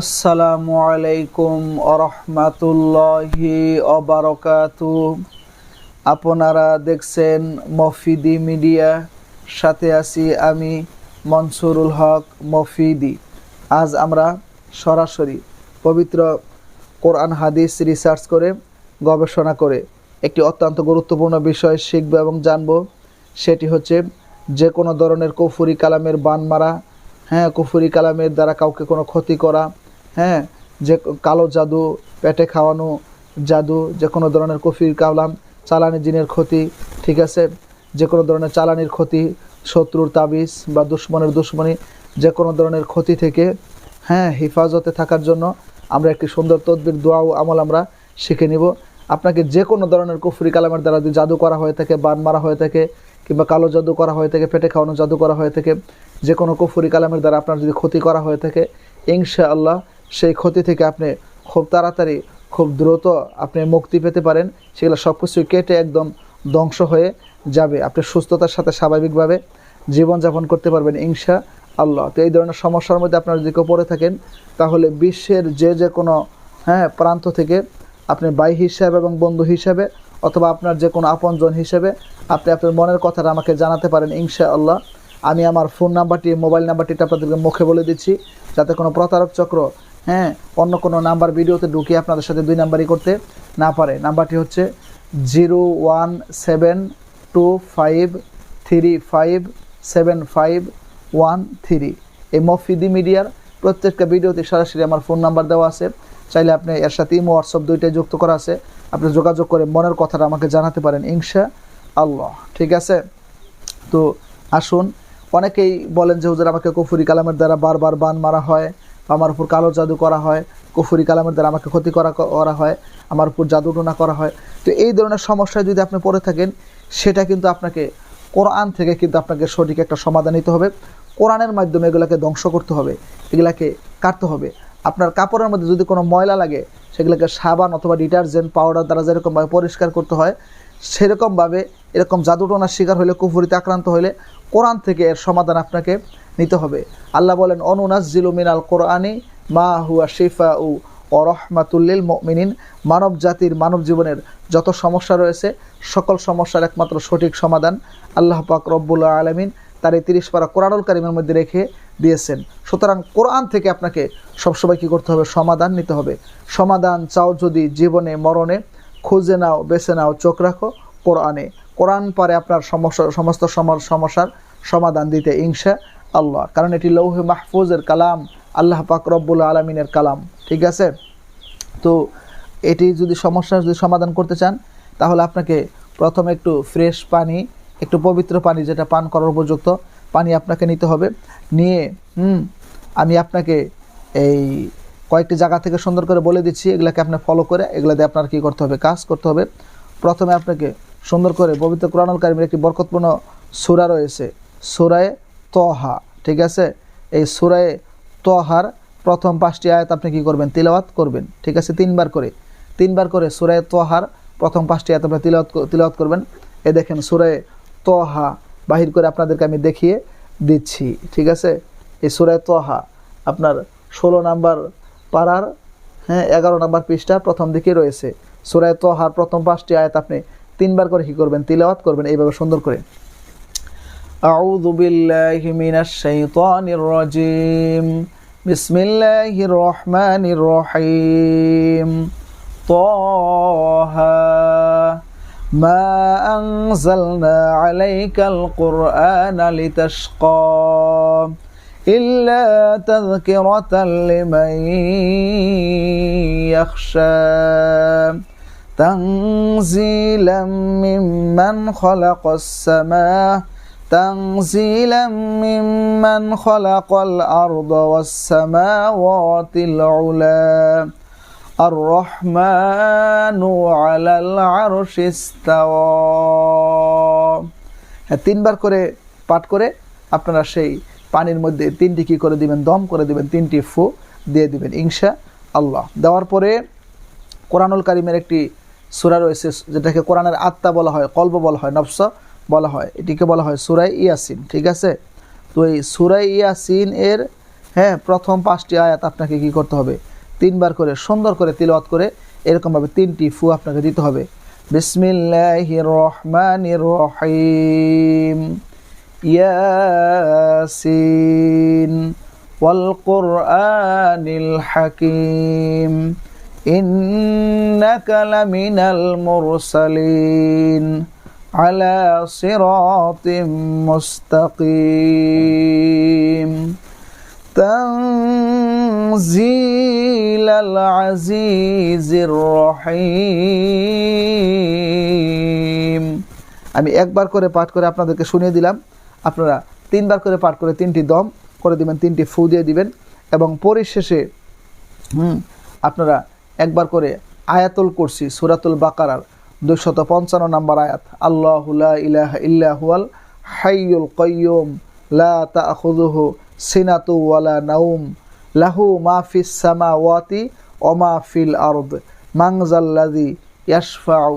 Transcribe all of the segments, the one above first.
আসসালামু আলাইকুম আরহামাতুল্লাহি অবারকাতু আপনারা দেখছেন মফিদি মিডিয়া, সাথে আছি আমি মনসুরুল হক মফিদি। আজ আমরা সরাসরি পবিত্র কোরআন হাদিস রিসার্চ করে, গবেষণা করে একটি অত্যন্ত গুরুত্বপূর্ণ বিষয় শিখব এবং জানব। সেটি হচ্ছে যে কোনো ধরনের কুফুরি কালামের বান মারা হ্যাঁ কুফুরি কালামের দ্বারা কাউকে কোনো ক্ষতি করা হ্যাঁ যে কালো জাদু, পেটে খাওয়ানো জাদু, যে কোনো ধরনের কফির কালাম চালানি জিনের ক্ষতি, ঠিক আছে? যে কোনো ধরনের চালানির ক্ষতি, শত্রুর তাবিজ বা দুশ্মনের দুশ্মনী, যে কোনো ধরনের ক্ষতি থেকে হ্যাঁ হেফাজতে থাকার জন্য আমরা একটি সুন্দর তদবির, দোয়া ও আমল আমরা শিখে নিব। আপনাকে যে কোনো ধরনের কুফরি কালামের দ্বারা যদি জাদু করা হয়ে থাকে, বান মারা হয়ে থাকে, কিংবা কালো জাদু করা হয়ে থাকে, পেটে খাওয়ানো জাদু করা হয়ে থাকে, যে কোনো কুফরি কালামের দ্বারা আপনার যদি ক্ষতি করা হয়ে থাকে ইনশা আল্লাহ সেই ক্ষতি থেকে আপনি খুব তাড়াতাড়ি, খুব দ্রুত আপনি মুক্তি পেতে পারেন। সেগুলো সব কিছু কেটে একদম ধ্বংস হয়ে যাবে। আপনি সুস্থতার সাথে স্বাভাবিকভাবে জীবনযাপন করতে পারবেন ইনশা আল্লাহ। তো এই ধরনের সমস্যার মধ্যে আপনারা যদি কেউ পড়ে থাকেন, তাহলে বিশ্বের যে যে কোনো হ্যাঁ প্রান্ত থেকে আপনি ভাই হিসাবে এবং বন্ধু হিসাবে অথবা আপনার যে কোনো আপনজন হিসেবে আপনি আপনার মনের কথাটা আমাকে জানাতে পারেন ইনশা আল্লাহ। আমি আমার ফোন নাম্বারটি, মোবাইল নাম্বারটিটা আপনাদেরকে মুখে বলে দিচ্ছি। যাতে কোনো প্রতারক চক্র হ্যাঁ অন্য কোনো নাম্বার ভিডিওতে ঢুকিয়ে আপনাদের সাথে দুই নাম্বারই করতে না পারে। নাম্বারটি হচ্ছে zero one seven two five three five seven five one three. এই মফিদি মিডিয়ার প্রত্যেকটা ভিডিওতে সরাসরি আমার ফোন নাম্বার দেওয়া আছে। চাইলে আপনি এর সাথে ইমো, হোয়াটসঅ্যাপ দুইটাই যুক্ত করা আছে। আপনি যোগাযোগ করে মনের কথাটা আমাকে জানাতে পারেন ইনশা আল্লাহ ঠিক আছে? তো আসুন, অনেকেই বলেন যে, হুজুর, আমাকে কুফুরি কালামের দ্বারা বারবার বান মারা হয়। আমার উপর কালো জাদু করা হয়, কুফুরি কালামের দ্বারা আমাকে ক্ষতি করা করা হয়, আমার উপর জাদু টোনা করা হয়। তো এই ধরনের সমস্যায় যদি আপনি পড়ে থাকেন, সেটা কিন্তু আপনাকে কোরআন থেকে কিন্তু আপনাকে সঠিক একটা সমাধান নিতে হবে। কোরআনের মাধ্যমে এগুলাকে ধ্বংস করতে হবে, এগুলাকে কাটতে হবে। আপনার কাপড়ের মধ্যে যদি কোনো ময়লা লাগে, সেগুলোকে সাবান অথবা ডিটারজেন্ট পাউডার দ্বারা যেরকমভাবে পরিষ্কার করতে হয়, সেরকমভাবে এরকম জাদুটোনার শিকার হলে, কুফুরিতে আক্রান্ত হলে কোরআন থেকে এর সমাধান আপনাকে নিতে হবে। আল্লাহ বলেন অনুনাজিলু মিনাল কোরআনি মা হুয়া শিফা উ ও রহমাতুল্লিল মিনিন মানব জাতির মানব জীবনের যত সমস্যা রয়েছে, সকল সমস্যার একমাত্র সঠিক সমাধান আল্লাহ পাক রব্বুল্লা আলমিন তার এই তিরিশ পারা কোরআনুল কারিমের মধ্যে রেখে দিয়েছেন। সুতরাং কোরআন থেকে আপনাকে সবসময় কী করতে হবে? সমাধান নিতে হবে। সমাধান চাও যদি জীবনে, মরণে, খুঁজে নাও, বেছে নাও, চোখ রাখো কোরআনে। কোরআন পারে আপনার সমস্যা সমস্ত সমস্যার সমাধান দিতে ইংসা আল্লাহ। কারণ এটি লৌহে মাহফুজের কালাম, আল্লাহ পাক রব্বুল আলমিনের কালাম। ঠিক আছে? তো এটি যদি সমস্যার যদি সমাধান করতে চান, তাহলে আপনাকে প্রথমে একটু ফ্রেশ পানি, একটু পবিত্র পানি যেটা পান করার উপযুক্ত পানি আপনাকে নিতে হবে। নিয়ে, হুম, আমি আপনাকে এই কয়েকটি জায়গা থেকে সুন্দর করে বলে দিচ্ছি, এগুলাকে আপনি ফলো করে, এগুলো দিয়ে আপনার কী করতে হবে? কাজ করতে হবে। প্রথমে আপনাকে সুন্দর করে পবিত্র কোরআনুল কারিমের একটি বরকতপূর্ণ সুরা রয়েছে। সুরায় তহা, ঠিক আছে? এই সুরায় তহার প্রথম পাঁচটি আয়াত আপনি কি করবেন? তিলাওয়াত করবেন, ঠিক আছে? তিনবার করে। তিনবার করে সুরায় তহার প্রথম পাঁচটি আয়াত আপনি তিলাওয়াত তিলাওয়াত করবেন। এ দেখেন, সুরায় তহা বাহির করে আপনাদেরকে আমি দেখিয়ে দিচ্ছি, ঠিক আছে? এই সুরায় তহা আপনার ষোলো নাম্বার পাড়ার হ্যাঁ এগারো নাম্বার পৃষ্ঠা প্রথম দিকে রয়েছে। সুরায় তহার প্রথম পাঁচটি আয়াত আপনি তিনবার করে কী করবেন তিলাওয়াত করবেন এইভাবে সুন্দর করে أعوذ بالله من الشيطان الرجيم بسم الله الرحمن الرحيم طه ما أنزلنا عليك القرآن لتشقى إلا تذكرة لمن يخشى تنزيلا ممن خلق السماء تنزيلا ممن خلق الأرض والسماوات العلى الرحمن على العرش استوى হ্যাঁ তিনবার করে পাঠ করে আপনারা সেই পানির মধ্যে তিনটি কি করে দিবেন দম করে দিবেন তিনটি ফু দিয়ে দিবেন ইনশা আল্লাহ দেওয়ার পরে কোরআনুল কারিমের একটি সুরা রয়েছে, যেটাকে কোরআনের আত্মা বলা হয় কল্প বলা হয় নবস বলা হয়। এটিকে বলা হয় সুরাই ইয়াসিন, ঠিক আছে? তো এই সুরাই ইয়াসিন এর হ্যাঁ প্রথম পাঁচটি আয়াত আপনাকে কি করতে হবে? তিনবার করে, সুন্দর করে তিলওয়াত করে এরকমভাবে তিনটি ফু আপনাকে দিতে হবে। বিসমিল্লাহ রহমান ইয়াসিন ওয়াল কোরআনিল হাকিম। إنك لمن المرسلين على صراط مستقيم تنزيل العزيز الرحيم আমি একবার করে পাঠ করে আপনাদেরকে শুনিয়ে দিলাম আপনারা তিনবার করে পাঠ করে তিনটি দম করে দিবেন তিনটি ফু দিয়ে দিবেন এবং পরিশেষে হুম আপনারা একবার করে আয়াতুল কুরসি, সুরাতুল বাকারার দুশত পঞ্চান্ন নম্বর আয়াত, আল্লাহ ইলাহ ইল্লাহুয়াল হাইয়ুল কয়্যুম লা তাখুযুহু সিনাতু ওয়ালা নাউম লাহু মা ফিস সামাওয়াতি ওয়া মা ফিল আরদ মানজাল্লাযী ইয়াশফাউ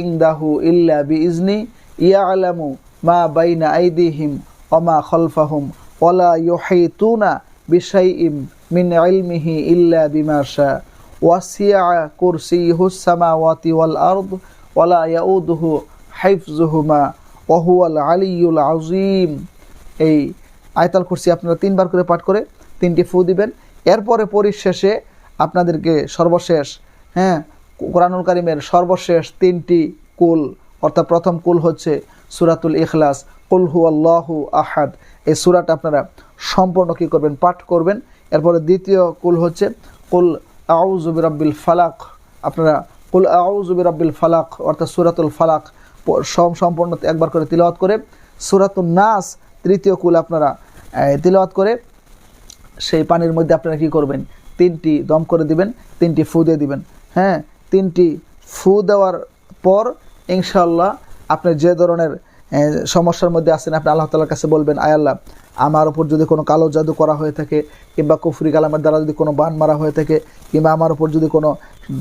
ইনদাহু ইল্লা বিইজনি ইয়ালামু মা বাইনা আইদিহিম ওয়া মা খালফাহুম ওয়ালা ইউহিতুনা বিশাইইম মিন ইলমিহি ইল্লা বিমা শা ওয়াসিয়া কুরসিয়ুহুস সামাওয়াতি ওয়াল আরদ ওয়ালা ইয়াউদুহু হাইফজুহুমা ওয়া হুয়াল আলিয়্যুল আযীম। এই আয়তাল কুরসি আপনারা তিনবার করে পাঠ করে তিনটি ফু দিবেন। এরপরে পরিশেষে আপনাদেরকে সর্বশেষ হ্যাঁ কোরআনুল কারিমের সর্বশেষ তিনটি কুল, অর্থাৎ প্রথম কুল হচ্ছে সুরাতুল ইখলাস, কুল হু আল্লাহু আহাদ। এই সুরাটা আপনারা সম্পূর্ণ কী করবেন? পাঠ করবেন। এরপরে দ্বিতীয় কুল হচ্ছে কুল আউজুবি রব্বিল ফালাক। আপনারা কুল আউজুবি রব্বিল ফালাক, অর্থাৎ সুরাতুল ফালাক, সম সম্পূর্ণ একবার করে তিলওয়াত করে। সুরাতুল নাস, তৃতীয় কুল আপনারা তিলওয়াত করে সেই পানির মধ্যে আপনারা কি করবেন? তিনটি দম করে দিবেন, তিনটি ফু দিয়ে দিবেন। হ্যাঁ তিনটি ফু দেওয়ার পর ইনশাল্লাহ আপনি যে ধরনের সমস্যার মধ্যে আছেন, আপনি আল্লাহ তালার কাছে বলবেন আয়াল্লাহ আমার উপর যদি কোনো কালো জাদু করা হয়ে থাকে, কিংবা কুফরি কালামের দ্বারা যদি কোনো বান মারা হয়ে থাকে, কিংবা আমার উপর যদি কোনো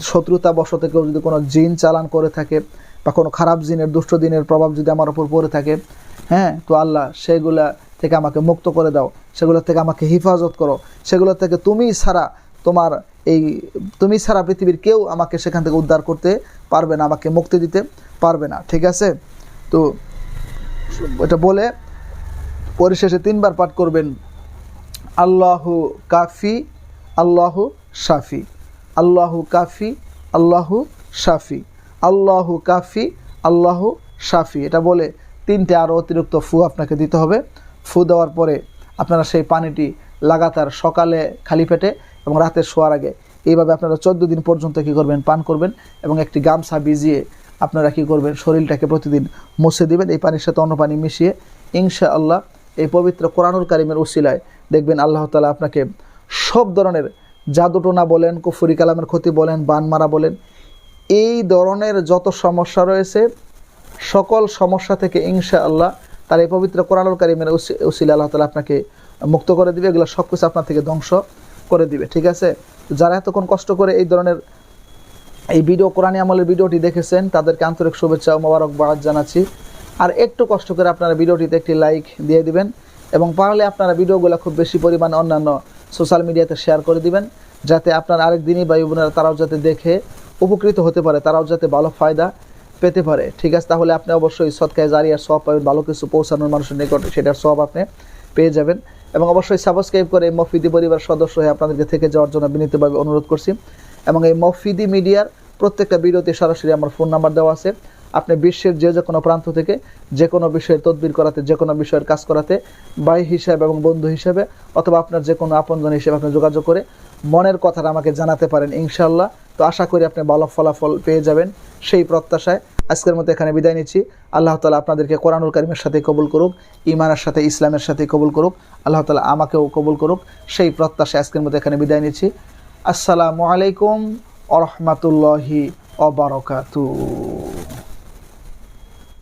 শত্রুতা বশত কেউ যদি কোনো জিন চালান করে থাকে, বা কোনো খারাপ জিনের, দুষ্ট দিনের প্রভাব যদি আমার উপর পড়ে থাকে হ্যাঁ তো আল্লাহ, সেগুলা থেকে আমাকে মুক্ত করে দাও, সেগুলো থেকে আমাকে হেফাজত করো, সেগুলো থেকে তুমি ছাড়া তোমার এই, তুমি ছাড়া পৃথিবীর কেউ আমাকে সেখান থেকে উদ্ধার করতে পারবে না, আমাকে মুক্তি দিতে পারবে না। ঠিক আছে? তো এটা বলে, পরিশেষে তিনবার পাঠ করবেন, আল্লাহু কাফি, আল্লাহু শাফি। আল্লাহু কাফি, আল্লাহু শাফি। আল্লাহু কাফি, আল্লাহু শাফি। এটা বলে তিনটে আরও অতিরিক্ত ফু আপনাকে দিতে হবে। ফু দেওয়ার পরে আপনারা সেই পানিটি লাগাতার সকালে খালি পেটে এবং রাতে শোয়ার আগে এইভাবে আপনারা চোদ্দ দিন পর্যন্ত কী করবেন? পান করবেন এবং একটি গামছা ভিজিয়ে আপনারা কী করবেন? শরীরটাকে প্রতিদিন মুছে দিবেন, এই পানির সাথে অন্য পানি মিশিয়ে ইনশা আল্লাহ এই পবিত্র কোরআনুল কারিমের উসিলায় দেখবেন আল্লাহ তালা আপনাকে সব ধরনের জাদুটোনা বলেন, কুফুরি কালামের ক্ষতি বলেন বান মারা বলেন, এই ধরনের যত সমস্যা রয়েছে, সকল সমস্যা থেকে ইনশা আল্লাহ তার এই পবিত্র কোরআনুল কারিমের উসিলা আল্লাহ তালা আপনাকে মুক্ত করে দিবে, এগুলো সব কিছু আপনার থেকে ধ্বংস করে দিবে, ঠিক আছে? যারা এতক্ষণ কষ্ট করে এই ধরনের এই ভিডিও কোরআনী আমলের ভিডিওটি দেখেছেন, তাদেরকে আন্তরিক শুভেচ্ছা ও মোবারকবাদ জানাচ্ছি। আর একটু কষ্ট করে আপনারা ভিডিওটিতে একটি লাইক দিয়ে দিবেন এবং পারলে আপনারা ভিডিওগুলো খুব বেশি পরিমাণে অন্যান্য সোশ্যাল মিডিয়াতে শেয়ার করে দিবেন, যাতে আপনার আরেক দিনই ভাই বোনেরা তারাও যাতে দেখে, উপকৃত হতে পারে, তারাও যাতে ভালো ফায়দা পেতে পারে। ঠিক আছে, তাহলে আপনি অবশ্যই সৎকায় জারিয়ার সব পাবেন, ভালো কিছু পৌঁছানোর মানুষের নিকট সেটার সব আপনি পেয়ে যাবেন। এবং অবশ্যই সাবস্ক্রাইব করে মফিদি পরিবার সদস্য হয়ে আপনাদেরকে থেকে যাওয়ার জন্য বিনীতভাবে অনুরোধ করছি। এবং এই মফিদি মিডিয়ার প্রত্যেকটা ভিডিওতে সরাসরি আমার ফোন নাম্বার দেওয়া আছে। আপনি বিশ্বের যে যে কোনো প্রান্ত থেকে যে কোনো বিষয়ের তদবির করাতে, যে কোনো বিষয়ের কাজ করাতে, ভাই হিসাবে এবং বন্ধু হিসেবে অথবা আপনার যে কোনো আপনজন হিসেবে আপনি যোগাযোগ করে মনের কথাটা আমাকে জানাতে পারেন ইনশাল্লাহ তো আশা করি আপনি ভালো ফলাফল পেয়ে যাবেন সেই প্রত্যাশায়। আজকের মতো এখানে বিদায় নিচ্ছি। আল্লাহ তালা আপনাদেরকে কোরআনুল কারিমের সাথে কবুল করুক ইমানের সাথে, ইসলামের সাথে কবুল করুক। আল্লাহ তালা আমাকেও কবুল করুক, সেই প্রত্যাশায় আজকের মতো এখানে বিদায় নিচ্ছি। আসসালামু আলাইকুম। আরহামতুল্লাহি অবরকাতু